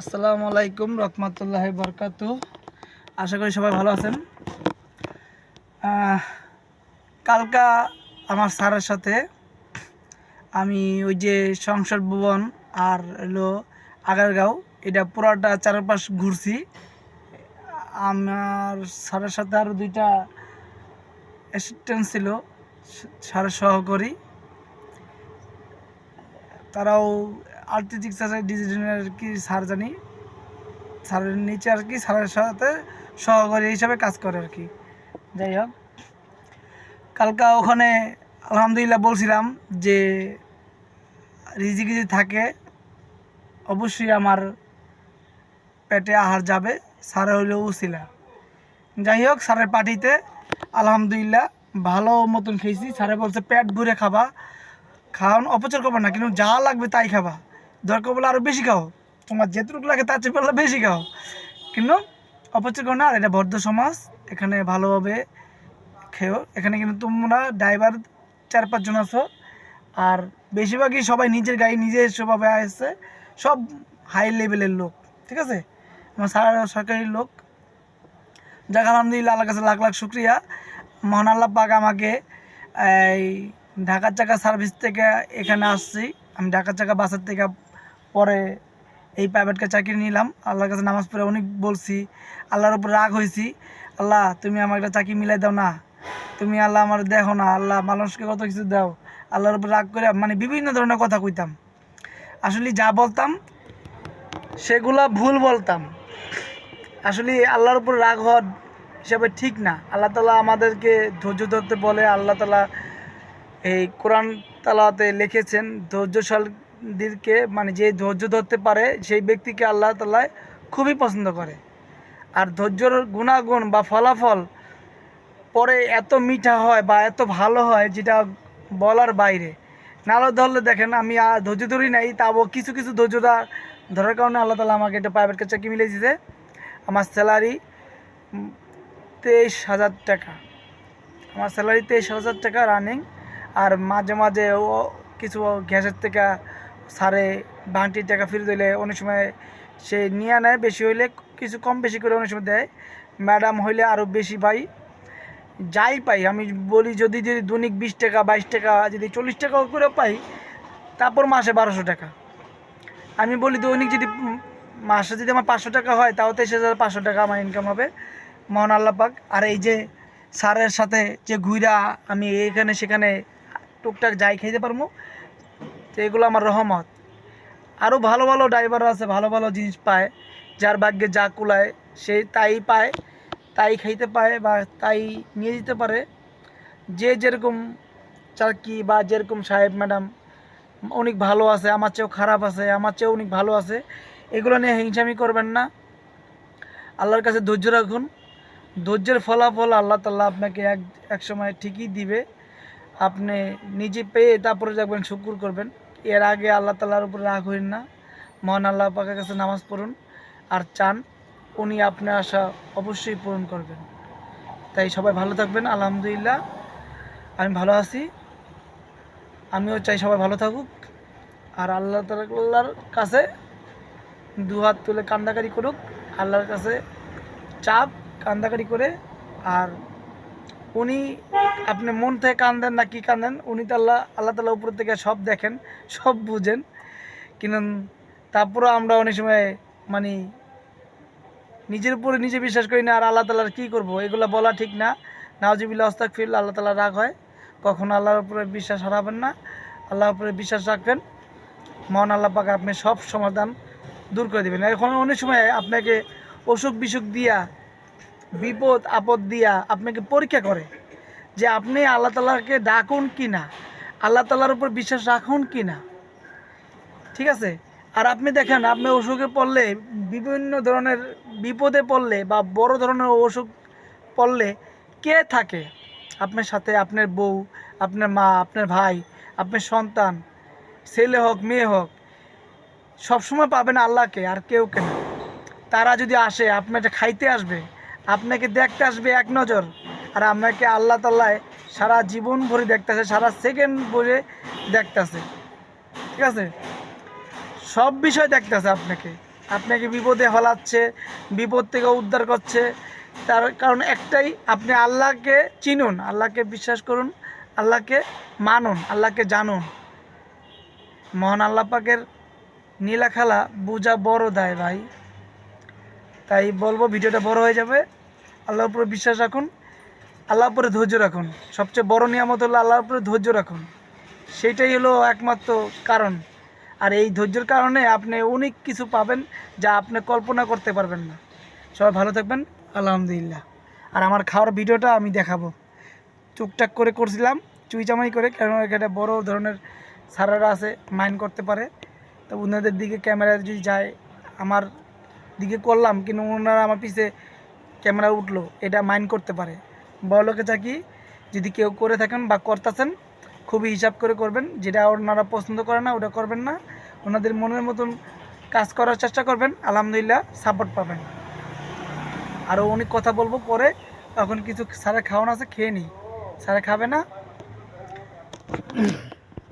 আসসালামু আলাইকুম, রহমতুল্লাহ বরকাত। আশা করি সবাই ভালো আছেন। কালকা আমার স্যারের সাথে আমি ওই যে সংসদ ভবন আর হলো আগারগাঁও, এটা পুরাটা চারপাশ ঘুরছি। আমার স্যারের সাথে আরও দুইটা অ্যাসিস্ট্যান্ট ছিল, স্যারের সহকারী। তারাও আর্টিস্টিক্স আছে ডিজিটাল কি স্যার জানি? স্যারের নিচে আর কি স্যারের সাথে সহকারী হিসাবে কাজ করে আর কি। যাই হোক, কালকা ওখানে আলহামদুলিল্লাহ বলছিলাম যে রিজিক যদি থাকে, অবশ্যই আমার পেটে আহার যাবে, স্যার হইলেও উছিলা যাই হোক, স্যারের পার্টিতে আলহামদুলিল্লাহ ভালো মতন খেয়েছি। স্যারে বলছে, পেট ভরে খাবা, খাওয়ান অপচার করবে না, কিন্তু যা লাগবে তাই খাবা। দরকার বলে আরও বেশি খাও। তোমার যেটুকু লাগে তার চেয়ে বললে বেশি খাও। কিন্তু অপচয় করো না, আর এটা বদ্ধ সমাজ, এখানে ভালোভাবে খেও। এখানে কিন্তু তোমরা ড্রাইভার চার পাঁচজন আছো, আর বেশিরভাগই সবাই নিজের গাড়ি নিজে সেভাবে আসছে সব হাই লেভেলের লোক, ঠিক আছে? আমার সারা সরকারি লোক। যাক, আলহামদুলিল্লাহ আল্লাহ কাছে লাখ লাখ শুক্রিয়া। মহান আল্লাহ পাক আমাকে এই ঢাকার চাকা সার্ভিস থেকে এখানে আসছি। আমি ঢাকার চাকা বাসের থেকে পরে এই প্রাইভেটকে চাকরি নিলাম। আল্লাহর কাছে নামাজ পড়ে অনেক বলছি। আল্লাহর উপর রাগ হয়েছি আল্লাহ, তুমি আমার একটা চাকরি মিলাই দাও না। তুমি আল্লাহ আমার দেখো না। আল্লাহ মানুষকে কত কিছু দাও। আল্লাহর উপর রাগ করে মানে বিভিন্ন ধরনের কথা কইতাম। আসলে যা বলতাম, সেগুলা ভুল বলতাম। আসলে আল্লাহর উপর রাগ হওয়ার হিসাবে ঠিক না। আল্লাহ তালা আমাদেরকে ধৈর্য ধরতে বলে। আল্লাহ তালা এই কোরআন তালাতে লিখেছেন ধৈর্যশালীদেরকে মানে যে ধৈর্য ধরতে পারে, সেই ব্যক্তিকে আল্লাহ তালায় খুবই পছন্দ করে। আর ধৈর্যর গুণাগুণ বা ফলাফল পরে এত মিঠা হয় বা এত ভালো হয় যেটা বলার বাইরে। নালো ধরলে দেখেন, আমি আর ধৈর্য ধরি নাই তাও কিছু কিছু ধৈর্যটা ধরার কারণে আল্লাহ তালা আমাকে একটা প্রাইভেট চাকরি মিলে দিয়েছে? আমার স্যালারি তেইশ হাজার টাকা। আমার স্যালারি তেইশ হাজার টাকা রানিং আর মাঝে মাঝে ও কিছু গ্যাসের থেকে সারে ভাঙটির টাকা ফিরে দিলে অনেক সময় সে নিয়ে নেয়, বেশি হইলে কিছু কম বেশি করে অনেক সময় দেয়। ম্যাডাম হইলে আরও বেশি পাই যাই পাই, আমি বলি যদি যদি দৈনিক বিশ টাকা, বাইশ টাকা, যদি চল্লিশ টাকা করে পাই, তারপর মাসে বারোশো টাকা। আমি বলি দৈনিক যদি মাসে যদি আমার পাঁচশো টাকা হয়, তাও তেইশ হাজার পাঁচশো টাকা আমার ইনকাম হবে। মহান আল্লাহ পাক। আর এই যে স্যারের সাথে যে ঘুইরা আমি এখানে সেখানে টুকটাক যাই খাইতে পারব তো এগুলো আমার রহমত। আরও ভালো ভালো ড্রাইভার আছে, ভালো ভালো জিনিস পায়, যার ভাগ্যে যা কুলায়, সে তাই পায়, তাই খাইতে পায় বা তাই নিয়ে যেতে পারে। যে যেরকম চাকরি বা যেরকম সাহেব ম্যাডাম অনেক ভালো আছে, আমার চেয়েও খারাপ আছে, আমার চেয়েও অনেক ভালো আছে, এগুলো নিয়ে হিংসামি করবেন না। আল্লাহর কাছে ধৈর্য রাখুন। ধৈর্যের ফলাফল আল্লাহ তাল্লাহ আপনাকে এক এক সময় ঠিকই দিবে। আপনি নিজে পেয়ে তারপরে দেখবেন শুকুর করবেন। এর আগে আল্লাহ তাল্লাহর উপর রাগ হইন না। মহান আল্লাহ পাকের কাছে নামাজ পড়ুন আর চান উনি আপনার আশা অবশ্যই পূরণ করবেন। তাই সবাই ভালো থাকবেন, আলহামদুলিল্লাহ। আমি ভালো আছি। আমিও চাই সবাই ভালো থাকুক। আর আল্লাহ তাল্লাহর কাছে দু হাত তুলে কান্দাকারি করুক। আল্লাহর কাছে চাপ, কান্দাকারি করে আর উনি আপনি মন থেকে কান্দেন না, কি কান্দেন? উনি তো আল্লাহ আল্লাহ তালা উপর থেকে সব দেখেন, সব বুঝেন। কিন্তু তারপরেও আমরা অনেক সময় মানে নিজের উপরে নিজে বিশ্বাস করি না, আর আল্লাহ তালার কী করব? এগুলো বলা ঠিক না। নাওজিবিল্লা অস্তাক ফিল আল্লাহ তালা রাগ হয়। কখনো আল্লাহর উপরে বিশ্বাস হারাবেন না। আল্লাহর উপরে বিশ্বাস রাখবেন। মহান আল্লাহ পাকে আপনি সব সমাধান দূর করে দেবেন। এখন অনেক সময় আপনাকে অসুখ বিসুখ দিয়া বিপদ, আপদ দিয়া আপনাকে পরীক্ষা করে যে আপনি আল্লাহ তালাকে ডাকুন কি না আল্লাহ তালার উপর বিশ্বাস রাখুন কি না ঠিক আছে? আর আপনি দেখেন, আপনি অসুখে পড়লে, বিভিন্ন ধরনের বিপদে পড়লে বা বড় ধরনের অসুখ পড়লে কে থাকে? আপনার সাথে আপনার বউ, আপনার মা, আপনার ভাই, আপনার সন্তান, ছেলে হোক, মেয়ে হোক, সবসময় পাবেন আল্লাহকে, আর কেউ কেন তারা যদি আসে, আপনাকে খাইতে আসবে আপনাকে দেখতে আসবে এক নজর। আর আপনাকে আল্লাহ তাল্লায় সারা জীবন ভরে দেখতেছে সারা সেকেন্ড ভরে দেখতেছে ঠিক আছে? সব বিষয় দেখতেছে আপনাকে। আপনাকে বিপদে হলাচ্ছে বিপদ থেকে উদ্ধার করছে। তার কারণ একটাই, আপনি আল্লাহকে চিনুন, আল্লাহকে বিশ্বাস করুন, আল্লাহকে মানুন, আল্লাহকে জানুন। মহান আল্লাহ পাকের নীলা বোঝা বড় দেয় ভাই। তাই বলব ভিডিওটা বড় হয়ে যাবে। আল্লাহর উপরে বিশ্বাস রাখুন। আল্লাহর উপরে ধৈর্য রাখুন। সবচেয়ে বড় নিয়ামত হলো আল্লাহর উপরে ধৈর্য রাখুন। সেইটাই হলো একমাত্র কারণ। আর এই ধৈর্যের কারণে আপনি অনেক কিছু পাবেন যা আপনি কল্পনা করতে পারবেন না। সবাই ভালো থাকবেন। আলহামদুলিল্লাহ। আর আমার খাওয়ার ভিডিওটা আমি দেখাবো। টুকটাক করে করছিলাম চুইচামাই করে কারণ এখানে বড় ধরনের সারারা আছে, মাইন্ড করতে পারে। তো ওনাদের দিকে ক্যামেরা যদি যায়, আমার দিকে করলাম, কিন্তু ওনারা আমার পিছে ক্যামেরা উঠল, এটা মাইন্ড করতে পারে। বড়লোকে চাকি যদি কেউ করে থাকেন বা করতেছেন, খুবই হিসাব করে করবেন, যেটা ওনারা পছন্দ করে না, ওটা করবেন না। ওনাদের মনের মতন কাজ করার চেষ্টা করবেন, আলহামদুলিল্লাহ সাপোর্ট পাবেন। আরও অনেক কথা বলব পরে এখন কিছু স্যারের খাওয়ানো আছে, খেয়ে নিই। স্যারে খাবে না?